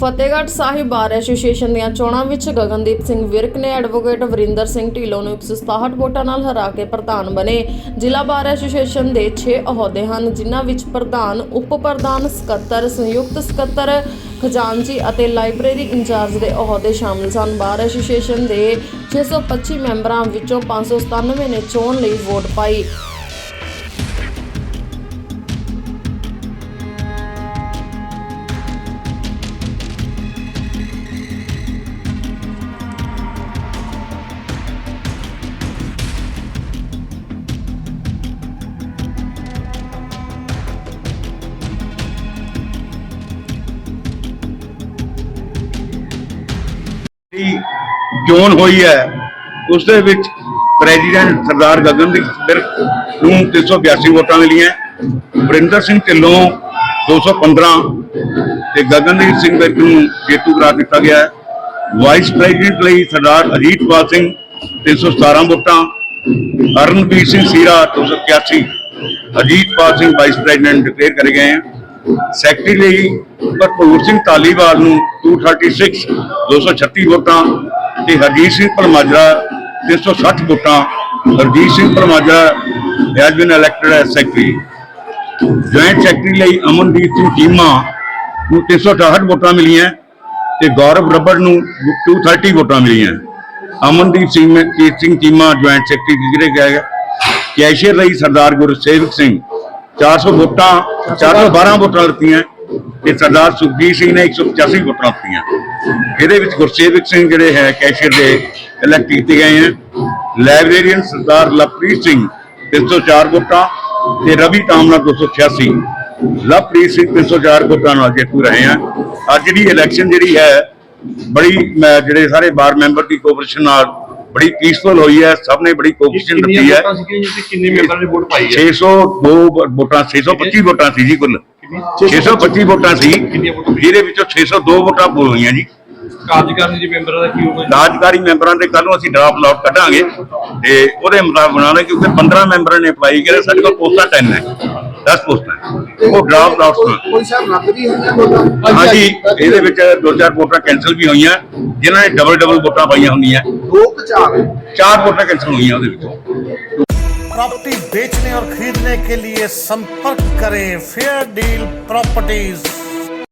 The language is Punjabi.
ਫਤਿਹਗੜ੍ਹ ਸਾਹਿਬ ਬਾਰ ਐਸੋਸੀਏਸ਼ਨ ਦੀਆਂ ਚੋਣਾਂ ਵਿੱਚ ਗਗਨਦੀਪ ਸਿੰਘ ਵਿਰਕ ਨੇ ਐਡਵੋਕੇਟ ਵਰਿੰਦਰ ਸਿੰਘ ਢਿੱਲੋਂ ਨੂੰ 167 ਵੋਟਾਂ ਨਾਲ ਹਰਾ ਕੇ ਪ੍ਰਧਾਨ ਬਣੇ। ਜ਼ਿਲ੍ਹਾ ਬਾਰ ਐਸੋਸੀਏਸ਼ਨ ਦੇ 6 ਅਹੁਦੇ ਹਨ, ਜਿਨ੍ਹਾਂ ਵਿੱਚ ਪ੍ਰਧਾਨ ਉਪ ਪ੍ਰਧਾਨ ਸਕੱਤਰ, ਸੰਯੁਕਤ ਸਕੱਤਰ, ਖਜ਼ਾਨਚੀ ਅਤੇ ਲਾਇਬ੍ਰੇਰੀ ਇੰਚਾਰਜ ਦੇ ਅਹੁਦੇ ਸ਼ਾਮਲ ਸਨ। ਬਾਰ ਐਸੋਸੀਏਸ਼ਨ ਦੇ 625 ਮੈਂਬਰਾਂ ਵਿੱਚੋਂ 597 ਨੇ ਚੋਣ ਲਈ ਵੋਟ ਪਾਈ। ਦੀ ਚੋਣ ਹੋਈ ਹੈ ਉਸ ਦੇ ਵਿੱਚ ਪ੍ਰੈਜ਼ੀਡੈਂਟ ਸਰਦਾਰ ਗਗਨਦੀਪ ਬਿਰਕ ਨੂੰ 382 ਵੋਟਾਂ ਮਿਲੀਆਂ। ਵਰਿੰਦਰ ਸਿੰਘ ਢਿੱਲੋਂ 215 ਤੇ ਗਗਨਦੀਪ ਸਿੰਘ ਬਿਰਕ ਨੂੰ ਜੇਤੂ ਕਰਾਰ ਦਿੱਤਾ ਗਿਆ ਹੈ। ਵਾਈਸ ਪ੍ਰੈਜ਼ੀਡੈਂਟ ਲਈ ਸਰਦਾਰ ਅਜੀਤਪਾਲ ਸਿੰਘ 317 ਵੋਟਾਂ Arnavir Singh Sira 281 Ajitpal Singh vice president declare ਕਰੇ ਗਏ ਹਨ ਸੈਕਟਰੀ ਲਈ ਭਰਪੂਰ ਸਿੰਘ ਧਾਲੀਵਾਲ ਨੂੰ 236 236 ਵੋਟਾਂ ਤੇ ਹਰਜੀਤ ਸਿੰਘ ਭਲਮਾਜਰਾ 360 ਵੋਟਾਂ। Harjit Singh Bhalmajra has been elected as secretary joint secretary ਲਈ ਅਮਨਦੀਪ ਸਿੰਘ ਚੀਮਾ ਨੂੰ 368 ਵੋਟਾਂ ਮਿਲੀਆਂ ਤੇ ਗੌਰਵ ਰੱਬੜ ਨੂੰ 230 ਵੋਟਾਂ ਮਿਲੀਆਂ। ਅਮਨਦੀਪ ਸਿੰਘ ਜੀਤ ਸਿੰਘ ਚੀਮਾ ਜੁਆਇੰਟ ਸੈਕਟਰੀ ਜਿਹੜੇ ਗਏ ਕੈਸ਼ੀਅਰ ਲਈ ਸਰਦਾਰ ਗੁਰਸੇਵਕ ਸਿੰਘ 400 ਵੋਟਾਂ 412 ਵੋਟਾਂ ਲਿੱਤੀਆਂ ਤੇ ਸਰਦਾਰ ਸੁਖਬੀਰ ਸਿੰਘ ਨੇ 185 ਵੋਟਾਂ ਲਿੱਤੀਆਂ ਇਹਦੇ ਵਿੱਚ ਗੁਰਸੇਵਕ ਸਿੰਘ ਜਿਹੜੇ ਹੈ, ਕੈਸ਼ੀਅਰ ਦੇ ਇਲੈਕਟ ਕੀਤੇ ਗਏ ਹਨ ਲਾਇਬ੍ਰੇਰੀਅਨ ਸਰਦਾਰ ਲਵਪ੍ਰੀਤ ਸਿੰਘ 304 ਵੋਟਾਂ ਤੇ ਰਵੀ ਤਾਮਨਾ 286 ਲਵਪ੍ਰੀਤ ਸਿੰਘ 304 ਵੋਟਾਂ ਨਾਲ ਜੇਤੂ ਰਹੇ ਹਨ ਅੱਜ ਦੀ ਇਲੈਕਸ਼ਨ ਜਿਹੜੀ ਹੈ, ਬੜੀ, ਮੈਂ ਜਿਹੜੇ ਸਾਰੇ ਬਾਰ ਮੈਂਬਰ ਦੀ ਕੋਆਪਰੇਸ਼ਨ ਨਾਲ ਬੜੀ ਪੀਸਫੁਲ ਹੋਈ ਹੈ ਸਭ ਨੇ ਬੜੀ ਕਿੰਨੀਆਂ ਦਿੱਤੀ ਹੈ। ਕਿੰਨੇ ਮੈਂਬਰਾਂ ਨੇ ਵੋਟ ਪਾਈ ਹੈ? 602 ਵੋਟਾਂ 625 ਵੋਟਾਂ ਸੀ ਜੀ ਕੁੱਲ। 625 ਵੋਟਾਂ ਸੀ? ਜਿਹਦੇ ਵਿੱਚੋਂ 602 ਵੋਟਾਂ ਹੋਈਆਂ ਜੀ। ਕਾਰਜਕਾਰਨੀ ਦੇ ਮੈਂਬਰਾਂ ਦਾ ਕੀ ਹੋਊਗਾ ਜੀ? ਰਾਜਕਾਰੀ ਮੈਂਬਰਾਂ ਦੇ ਕੱਲ ਨੂੰ ਅਸੀਂ ਡਰਾਫਟ ਲਾਟ ਕੱਢਾਂਗੇ ਤੇ ਉਹਦੇ ਮੁਤਾਬਕ ਬਣਾਉਣਾ ਕਿਉਂਕਿ 15 ਮੈਂਬਰਾਂ ਨੇ ਅਪਲਾਈ ਕਰਿਆ ਸਾਡੇ ਕੋਲ ਪੋਸਟਾਂ 10 ਹੈ 10 ਪੋਸਟਾਂ ਹੈ। ਉਹ ਡਰਾਫਟ ਲਾਟ ਕੋਈ ਸਾਹਿਬ ਰੱਦ ਵੀ ਹੋਈਆਂ ਵੋਟਾਂ ਹਾਂਜੀ ਇਹਦੇ ਵਿੱਚ ਦੋ ਚਾਰ ਵੋਟਾਂ ਕੈਨਸਲ ਵੀ ਹੋਈਆਂ ਜਿਨ੍ਹਾਂ ਨੇ ਡਬਲ ਡਬਲ ਵੋਟਾਂ ਪਾਈਆਂ ਹੁੰਦੀਆਂ ਦੋ ਕੁ ਚਾਰ ਹੈ। ਚਾਰ ਵੋਟਾਂ ਕੈਨਸਲ ਹੋਈਆਂ ਉਹਦੇ ਵਿੱਚੋਂ प्रॉपर्टी बेचने और खरीदने के लिए संपर्क करें फेयर डील प्रॉपर्टीज